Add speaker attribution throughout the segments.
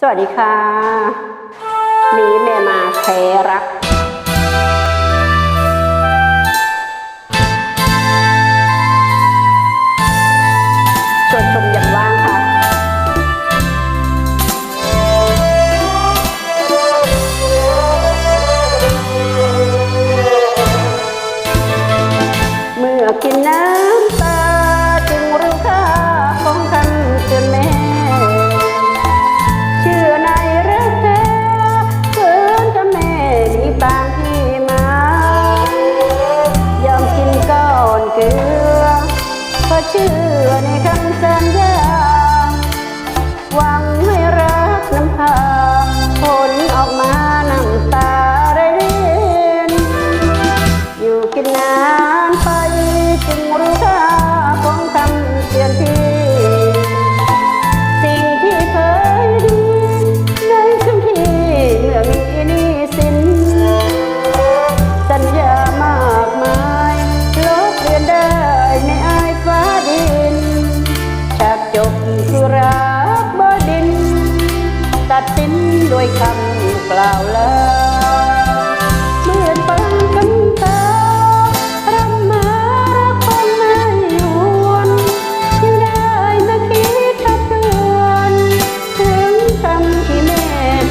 Speaker 1: สวัสดีค่ะ มีเมมาแครัก นด้วยคำกล่าวลาเมือนปันกันตารัมารักคนไม่หวนยังได้ตะคิดทับเตือนถึงคำที่แม่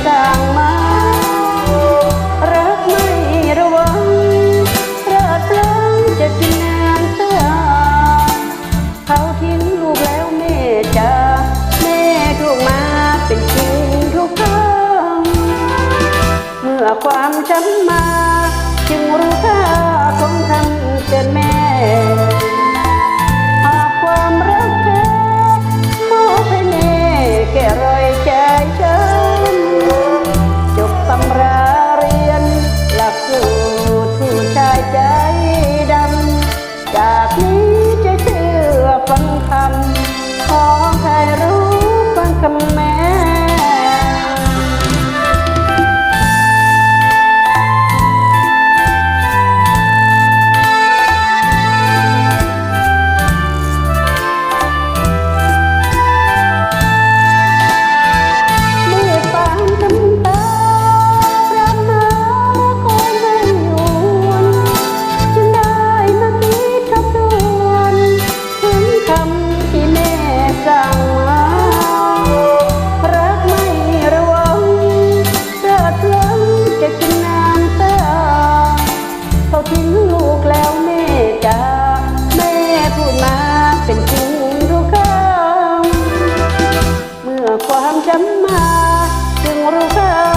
Speaker 1: สั่งมา รักไม่ระวังราดลังจะกินนานเสื้อเขาทิ้งลูกแล้วแม่จ้แม่ถูกมาเป็น อความช้ำมา มาจึงรู้เธอ